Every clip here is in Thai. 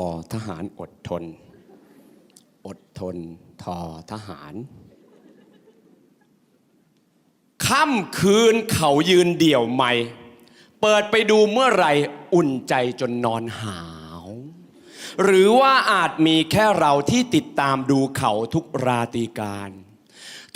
อทหารอดทน อดทนทอทหารค่ำคืนเขายืนเดี่ยวไม่ เปิดไปดูเมื่อไรอุ่นใจจนนอนหาว หรือว่าอาจมีแค่เราที่ติดตามดูเขาทุกราตรีการ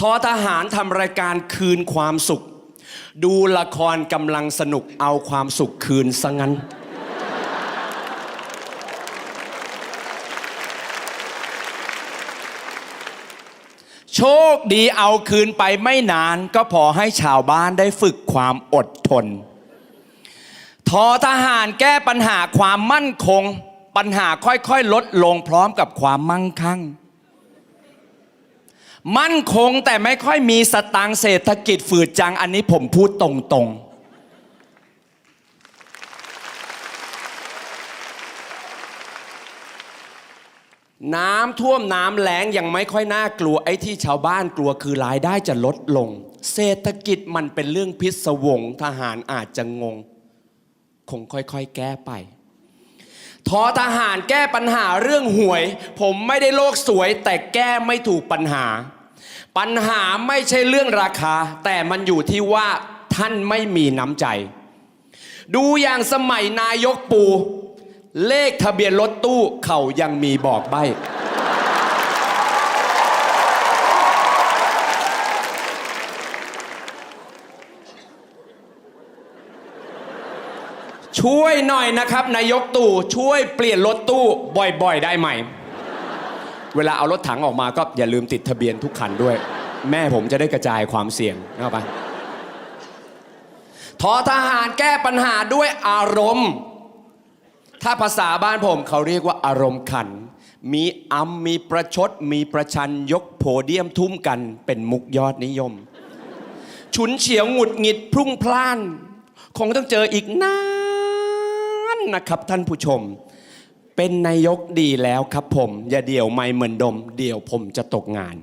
ทอทหารทำรายการคืนความสุข ดูละครกำลังสนุกเอาความสุขคืนซะงั้น โชคดีเอาคืนไปไม่นาน ก็พอให้ชาวบ้านได้ฝึกความอดทน ทอทหารแก้ปัญหาความมั่นคง ปัญหาค่อยๆ ลดลงพร้อมกับความมั่งคั่ง มั่นคงแต่ไม่ค่อยมีสตางค์เศรษฐกิจฝืดจังอันนี้ผมพูดตรงๆ น้ำท่วมน้ำแล้งยังไม่ค่อยน่ากลัวไอ้ที่ชาวบ้านกลัวคือรายได้จะลดลง เศรษฐกิจมันเป็นเรื่องพิศวงทหารอาจจะงง คงค่อยๆ แก้ไปทอทหารแก้ปัญหาเรื่องหวย ผมไม่ได้โลกสวย แต่แก้ไม่ถูกปัญหา ปัญหาไม่ใช่เรื่องราคา แต่มันอยู่ที่ว่าท่านไม่มีน้ำใจ ดูอย่างสมัยนายกปู เลขทะเบียนรถตู้เขายังมีบอกใบ ช่วยหน่อยนะครับ นายกตู่ช่วยเปลี่ยนรถตู้บ่อยๆ ได้ไหม เวลาเอารถถังออกมาก็อย่าลืมติดทะเบียนทุกคันด้วย แม่ผมจะได้กระจายความเสี่ยงนะครับปทอทหารแก้ปัญหาด้วยอารมณ์ ถ้าภาษาบ้านผมเขาเรียกว่าอารมณ์ขัน มีอำมีประชด มีประชันยกโพเดียมทุ่มกันเป็นมุกยอดนิยม ฉุนเฉียวหงุดหงิดพรุ่งพล่าน คงต้องเจออีกนานนะครับท่านผู้ชม เป็นนายกดีแล้วครับผม อย่าเดี่ยวไม่เหมือนดม เดี๋ยวผมจะตกงาน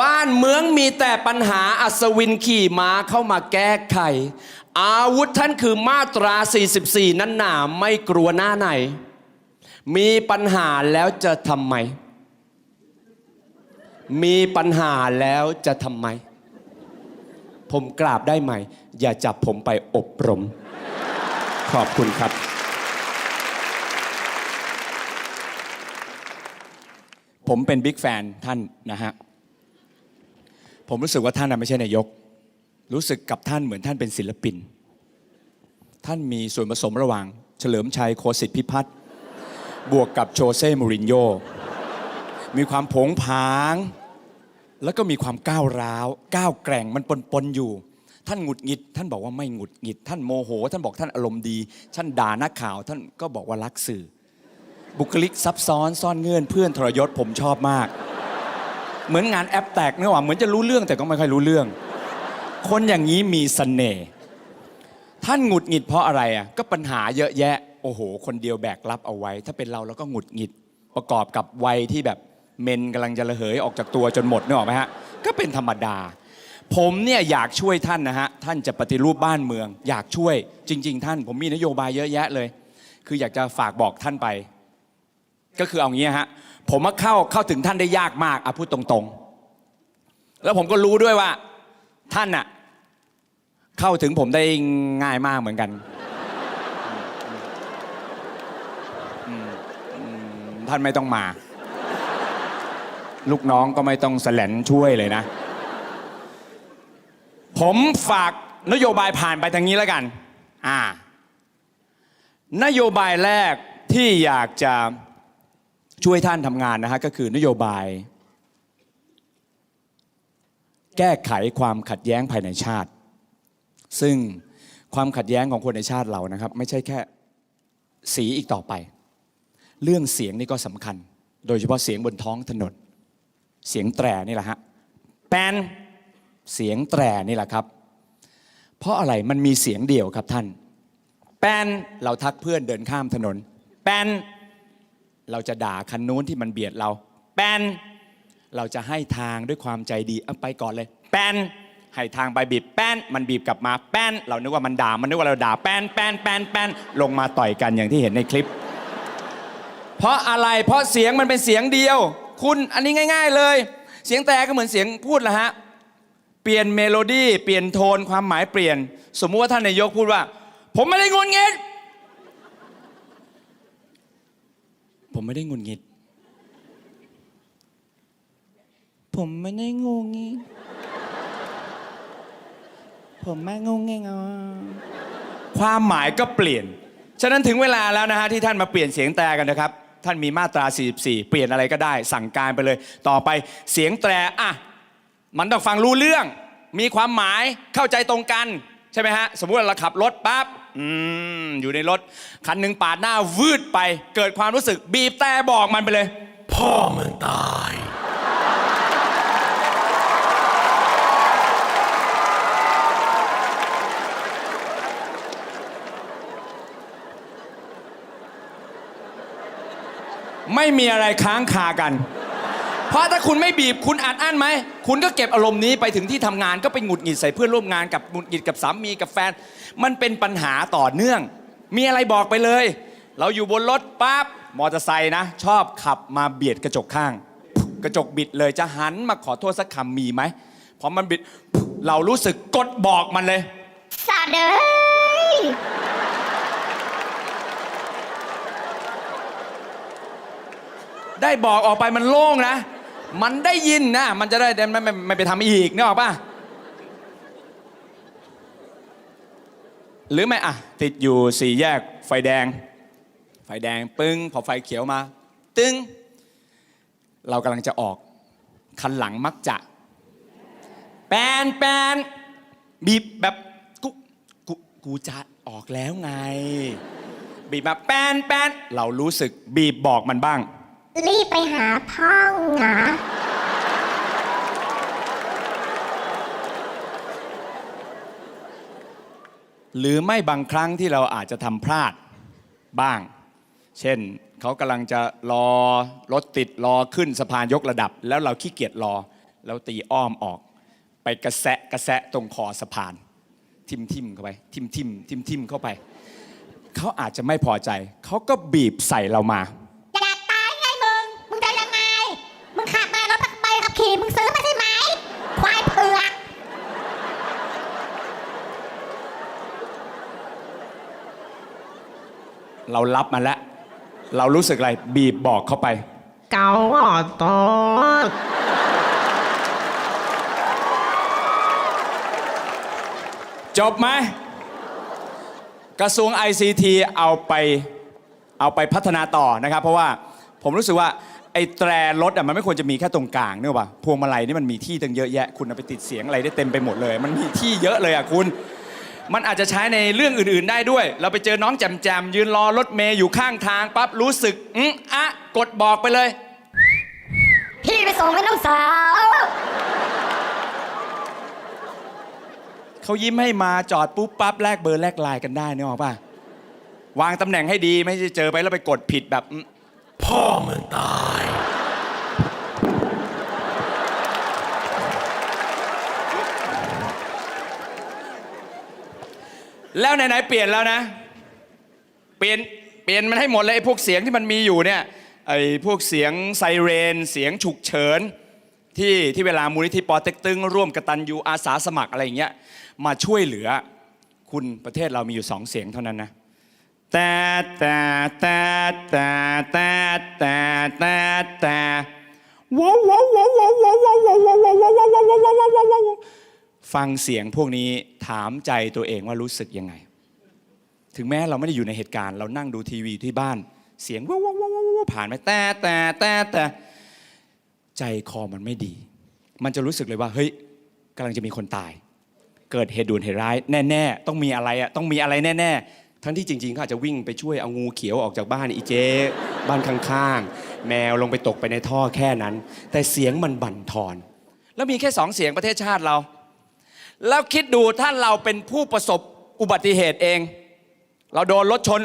บ้านเมืองมีแต่ปัญหาอัศวินขี่ม้าเข้ามาแก้ไข อาวุธท่านคือมาตรา 44 นั้นหนาไม่กลัวหน้าไหน มีปัญหาแล้วจะทำไม มีปัญหาแล้วจะทำไม ผมกราบได้ไหม อย่าจับผมไปอบรม ขอบคุณครับผมเป็นบิ๊กแฟนท่านนะฮะ ผมรู้สึกว่าท่านน่ะไม่ใช่นายก รู้สึกกับท่านเหมือนท่านเป็นศิลปิน ท่านมีส่วนผสมระหว่าง เฉลิมชัยโคสิทธิพิพัฒน์บวกกับโจเซ่มูรินโญ่มีความผงผาง แล้วก็มีความก้าวร้าวก้าวแกร่งมันปนๆอยู่ ท่านหงุดหงิด ท่านบอกว่าไม่หงุดหงิด ท่านโมโห ท่านบอกท่านอารมณ์ดี ท่านด่านักข่าว ท่านก็บอกว่ารักสื่อ บุคลิกซับซ้อนซ่อนเงื่อนเพื่อนทรยศผมชอบมาก เหมือนงานแอปแตกเนื้อว่าเหมือนจะรู้เรื่องแต่ก็ไม่ค่อยรู้เรื่อง คนอย่างนี้มีเสน่ห์ท่านหงุดหงิดเพราะอะไรอะก็ปัญหาเยอะแยะ โอ้โห คนเดียวแบกรับเอาไว้ ถ้าเป็นเราเราก็หงุดหงิดประกอบกับวัยที่แบบเมนกำลังจะระเหยออกจากตัวจนหมดเนึกออไหมฮะก็เป็นธรรมดา ผมเนี่ยอยากช่วยท่านนะฮะท่านจะปฏิรูปบ้านเมือง อยากช่วยจริง ๆ ท่าน ผมมีนโยบายเยอะแยะเลย คืออยากจะฝากบอกท่านไป ก็คือเอางี้ฮะผมมาเข้าเข้าถึงท่านได้ยากมากอะพูดตรงๆ แล้วผมก็รู้ด้วยว่า ท่านน่ะเข้าถึงผมได้ง่ายมากเหมือนกันท่านไม่ต้องมา ลูกน้องก็ไม่ต้องแสลนช่วยเลยนะ ผมฝากนโยบายผ่านไปทางนี้แล้วกัน อ่า นโยบายแรกที่อยากจะ ช่วยท่านทำงานนะฮะก็คือนโยบาย แก้ไขความขัดแย้งภายในชาติ ซึ่งความขัดแย้งของคนในชาติเรานะครับ ไม่ใช่แค่สีอีกต่อไป เรื่องเสียงนี่ก็สำคัญ โดยเฉพาะเสียงบนท้องถนนเสียงแตรนี่แหละฮะแปนเสียงแตรนี่แหละครับ เพราะอะไรมันมีเสียงเดียวครับท่าน แปนเราทักเพื่อนเดินข้ามถนน แปน เราจะด่าคันนู้นที่มันเบียดเรา แปนเราจะให้ทางด้วยความใจดีเอาไปก่อนเลย แปนให้ทางไปบีบแป้น มันบีบกลับมาแป้น เรานึกว่ามันด่า มันนึกว่าเราด่าแป้นแป้นแป้นแป้นลงมาต่อยกันอย่างที่เห็นในคลิป เพราะอะไรเพราะเสียงมันเป็นเสียงเดียว คุณอันนี้ง่าย ๆเลย เสียงแต่ก็เหมือนเสียงพูดละฮะเปลี่ยนเมโลดี้เปลี่ยนโทนความหมายเปลี่ยน สมมุติว่าท่านนายกพูดว่า ผมไม่ได้งุนงิด ผมไม่ได้งุนงิด ผมไม่ได้งงงิดผมไม่งงงิดอะความหมายก็เปลี่ยน ฉะนั้นถึงเวลาแล้วนะฮะที่ท่านมาเปลี่ยนเสียงแตรกันนะครับ ท่านมีมาตรา 44 เปลี่ยนอะไรก็ได้ สั่งการไปเลย ต่อไปเสียงแตรอะ มันต้องฟังรู้เรื่อง มีความหมายเข้าใจตรงกัน ใช่ไหมฮะ สมมุติว่าเราขับรถปั๊บ อืมอยู่ในรถ คันหนึ่งปาดหน้าวืดไป เกิดความรู้สึกบีบแต่บอกมันไปเลย พ่อมึงตาย ไม่มีอะไรค้างคากัน เพราะถ้าคุณไม่บีบคุณอัดอั้นไหม คุณก็เก็บอารมณ์นี้ไปถึงที่ทำงานก็ไปหงุดหงิดใส่เพื่อนร่วมงานกับหงุดหงิดกับสามีกับแฟน มันเป็นปัญหาต่อเนื่อง มีอะไรบอกไปเลย เราอยู่บนรถปั๊บมอเตอร์ไซค์นะ ชอบขับมาเบียดกระจกข้าง กระจกบิดเลยจะหันมาขอโทษสักคำมีไหมพอมันบิดเรารู้สึกกดบอกมันเลยสัตว์เอ้ยได้บอกออกไปมันโล่งนะ มันได้ยินนะ มันจะได้ไม่ไม่ไม่ไปทำอีกนึกออกปะหรือไม่อะ ติดอยู่สี่แยกไฟแดง ไฟแดงปึ้ง พอไฟเขียวมา ตึ้ง เรากำลังจะออก คันหลังมักจะ แปนแปนบีบแบบกูกูกูจะออกแล้วไง บีบมาแปนแปนเรารู้สึกบีบบอกมันบ้าง รีบไปหาพ่องหาหรือไม่บางครั้งที่เราอาจจะทำพลาดบ้าง เช่นเขากำลังจะรอรถติดรอขึ้นสะพานยกระดับ แล้วเราขี้เกียจรอ แล้วตีอ้อมออก ไปกระแสะกระแสะตรงคอสะพาน ทิมทิมเข้าไป ทิมทิมทิมทิมเข้าไป เขาอาจจะไม่พอใจ เขาก็บีบใส่เรามา อยากตายไงมึง มึงจะยังไง มึงขับมารถใบขับขี่มึงซื้อมาใช่ไหม ควายเผือก เรารับมาแล้ว เรารู้สึกอะไร บีบบอกเข้าไป เกาออดตอดจบไหม กระทรวง ICT เอาไปเอาไปพัฒนาต่อนะครับ เพราะว่าผมรู้สึกว่าไอ้แตรรถอะมันไม่ควรจะมีแค่ตรงกลางเนี่ยป่ะพวงมาลัยนี่มันมีที่ตั้งเยอะแยะ คุณเอาไปติดเสียงอะไรได้เต็มไปหมดเลย มันมีที่เยอะเลยอะคุณ มันอาจจะใช้ในเรื่องอื่นๆได้ด้วย เราไปเจอน้องแจมๆยืนรอรถเมย์อยู่ข้างทางปั๊บรู้สึกอืมอะกดบอกไปเลย พี่ไปส่งให้น้องสาว เขายิ้มให้มาจอดปุ๊บปั๊บแลกเบอร์แลกไลน์กันได้เนี่ยหรอกป่ะวางตำแหน่งให้ดีไม่ใช่เจอไปแล้วไปกดผิดแบบอืมพ่อมึงตาย แล้วไหนๆเปลี่ยนแล้วนะ เปลี่ยนเปลี่ยนมันให้หมดเลยไอ้พวกเสียงที่มันมีอยู่เนี่ยไอ้พวกเสียงไซเรน เสียงฉุกเฉิน ที่ที่เวลามูลนิธิปอเต็กตึงร่วมกตันยูอาสาสมัครอะไรอย่างเงี้ยมาช่วยเหลือ คุณประเทศเรามีอยู่สองเสียงเท่านั้นนะแต่แต่แต่แต่แต่แต่แต่แต่ว้าวว้าวว้าวว้าวว้าวว้าวว้าวว้าวว้าวว้าวว้าวว้าวว้าวว้าวว้าวฟังเสียงพวกนี้ ถามใจตัวเองว่ารู้สึกยังไง ถึงแม้เราไม่ได้อยู่ในเหตุการณ์ เรานั่งดูทีวีที่บ้าน เสียงว้าวว้าวว้าวว้าวผ่านไปแต่แต่แต่แต่ใจคอมันไม่ดี มันจะรู้สึกเลยว่า เฮ้ยกำลังจะมีคนตาย เกิดเหตุด่วนเหตุร้ายแน่ๆต้องมีอะไรอะต้องมีอะไรแน่ๆทั้งที่จริงๆเขาอาจจะวิ่งไปช่วยเอางูเขียวออกจากบ้านอีเจ๊บ้านข้างๆ แมวลงไปตกไปในท่อแค่นั้น แต่เสียงมันบั่นทอน แล้วมีแค่สองเสียงประเทศชาติเรา แล้วคิดดูถ้าเราเป็นผู้ประสบอุบัติเหตุเอง เราโดนรถชน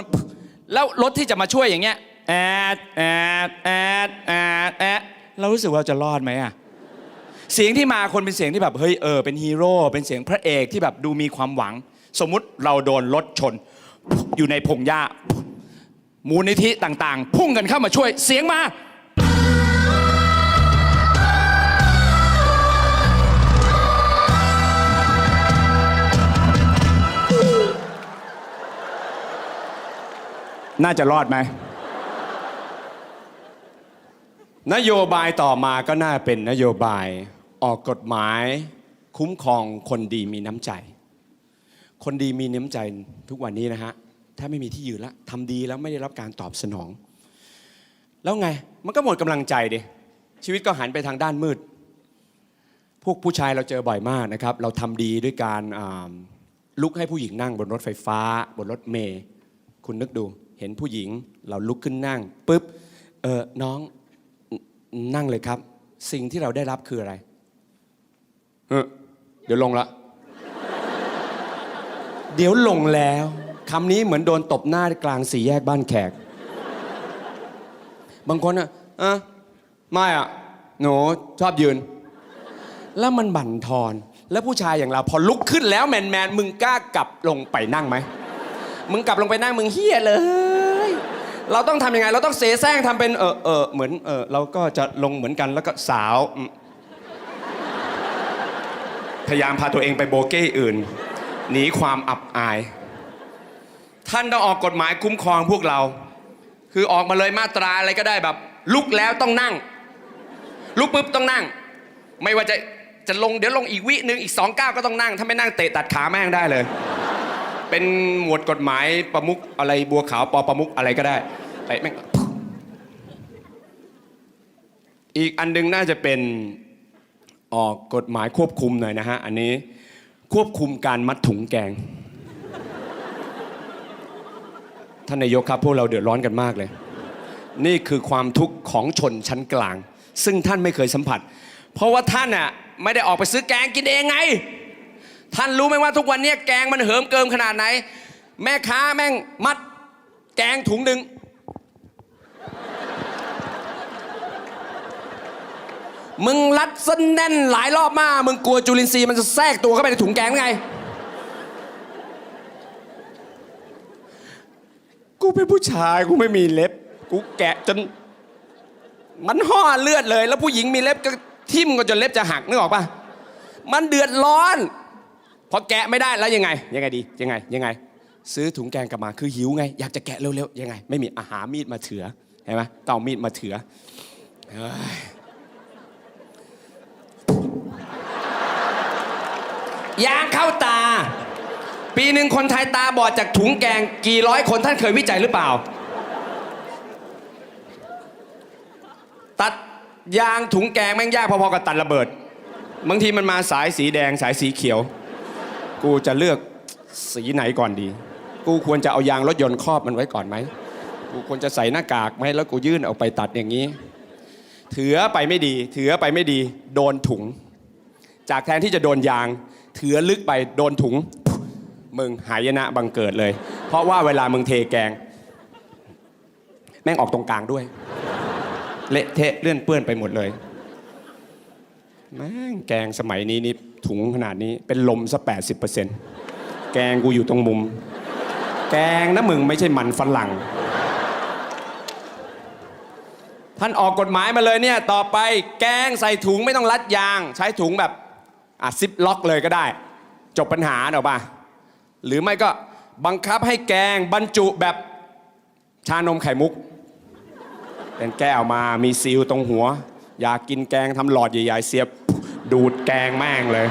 แล้วรถที่จะมาช่วยอย่างเงี้ยแอดแอดแอดแอดแอดเรารู้สึกว่าจะรอดไหมอะเสียงที่มาคนเป็นเสียงที่แบบเฮ้ยเออเป็นฮีโร่เป็นเสียงพระเอกที่แบบดูมีความหวัง สมมุติเราโดนรถชน อยู่ในพงหญ้ามูลนิธิต่างๆ พุ่งกันเข้ามาช่วยเสียงมา น่าจะรอดไหม นโยบายต่อมาก็น่าเป็นนโยบายออกกฎหมายคุ้มครองคนดีมีน้ำใจ คนดีมีน้ำใจทุกวันนี้นะฮะถ้าไม่มีที่ยืนแล้วทำดีแล้วไม่ได้รับการตอบสนอง แล้วไงมันก็หมดกำลังใจดิชีวิตก็หันไปทางด้านมืด พวกผู้ชายเราเจอบ่อยมากนะครับ เราทำดีด้วยการลุกให้ผู้หญิงนั่งบนรถไฟฟ้า บนรถเมย์คุณนึกดู เห็นผู้หญิงเราลุกขึ้นนั่งปุ๊บเออน้องนนั่งเลยครับ สิ่งที่เราได้รับคืออะไรเออเดี๋ยวลงละ เดี๋ยวลงแล้วคำนี้เหมือนโดนตบหน้ากลางสี่แยกบ้านแขก บางคนอะอะไม่อะหนูชอบยืน แล้วมันบั่นทอน แล้วผู้ชายอย่างเราพอลุกขึ้นแล้วแมนแมนๆมึงกล้ากลับลงไปนั่งไหม มึงกลับลงไปนั่งมึงเฮี้ยเลย เราต้องทำยังไง เราต้องเสแสร้งทำเป็นเออเออเหมือนเออเราก็จะลงเหมือนกันแล้วก็สาวอืมพยายามพาตัวเองไปโบเก้อื่น หนีความอับอาย ท่านต้องออกกฎหมายคุ้มครองพวกเรา คือออกมาเลยมาตราอะไรก็ได้แบบ ลุกแล้วต้องนั่ง ลุกปุ๊บต้องนั่ง ไม่ว่าจะจะลงเดี๋ยวลงอีกวิหนึ่งอีกสองก้าวก็ต้องนั่ง ถ้าไม่นั่งเตะตัดขาแม่งได้เลย เป็นหมวดกฎหมายประมุขอะไรบัวขาวปอประมุขอะไรก็ได้เตะแม่งอีกอันหนึงน่าจะเป็นออกกฎหมายควบคุมหน่อยนะฮะ อันนี้ควบคุมการมัดถุงแกง ท่านนายกครับ พวกเราเดือดร้อนกันมากเลย นี่คือความทุกข์ของชนชั้นกลาง ซึ่งท่านไม่เคยสัมผัส เพราะว่าท่านอะไม่ได้ออกไปซื้อแกงกินเองไง ท่านรู้ไหมว่าทุกวันนี้แกงมันเหิมเกิมขนาดไหน แม่ค้าแม่งมัด แกงถุงหนึ่งมึงรัดเส้นแน่นหลายรอบมาก มึงกลัวจุลินทรีย์มันจะแทรกตัวเข้าไปในถุงแกงไง กูเป็นผู้ชายกูไม่มีเล็บ กูแกะจน มันห่อเลือดเลย แล้วผู้หญิงมีเล็บก็ทิ่มก็จนเล็บจะหักนึกออกปะมันเดือดร้อน พอแกะไม่ได้แล้วยังไง ยังไงดี ยังไง ยังไง ซื้อถุงแกงกลับมา คือหิวไง อยากจะแกะเร็วๆ ยังไง ไม่มีอาหารมีดมาเถือเห็นไหมต้องเอามีดมาเถือยยางเข้าตา ปีหนึ่งคนไทยตาบอดจากถุงแกงกี่ร้อยคนท่านเคยวิจัยหรือเปล่า ตัดยางถุงแกงแม่งยากพอๆกับตัดระเบิด บางทีมันมาสายสีแดงสายสีเขียว กูจะเลือกสีไหนก่อนดี กูควรจะเอายางรถยนต์ครอบมันไว้ก่อนไหม กูควรจะใส่หน้ากากไหมแล้วกูยื่นออกไปตัดอย่างนี้ถือไปไม่ดี ถือไปไม่ดี โดนถุง จากแทนที่จะโดนยาง ถือลึกไปโดนถุง มึงหายนะบังเกิดเลย เพราะว่าเวลามึงเทแกง แม่งออกตรงกลางด้วย เละเทะเลื่อนเปื้อนไปหมดเลย แม่งแกงสมัยนี้นี่ ถุงขนาดนี้ เป็นลมซะแปดสิบเปอร์เซ็นต์แกงกูอยู่ตรงมุม แกงนะมึงไม่ใช่มันฝรั่ง ท่านออกกฎหมายมาเลยเนี่ย ต่อไปแกงใส่ถุงไม่ต้องรัดยาง ใช้ถุงแบบอะซิปล็อกเลยก็ได้ จบปัญหาเนอะป่ะหรือไม่ก็บังคับให้แกงบรรจุแบบชานมไข่มุก เป็นแก้วมามีซีลตรงหัว อยากกินแกงทำหลอดใหญ่ๆเสียบ ดูดแกงแม่งเลย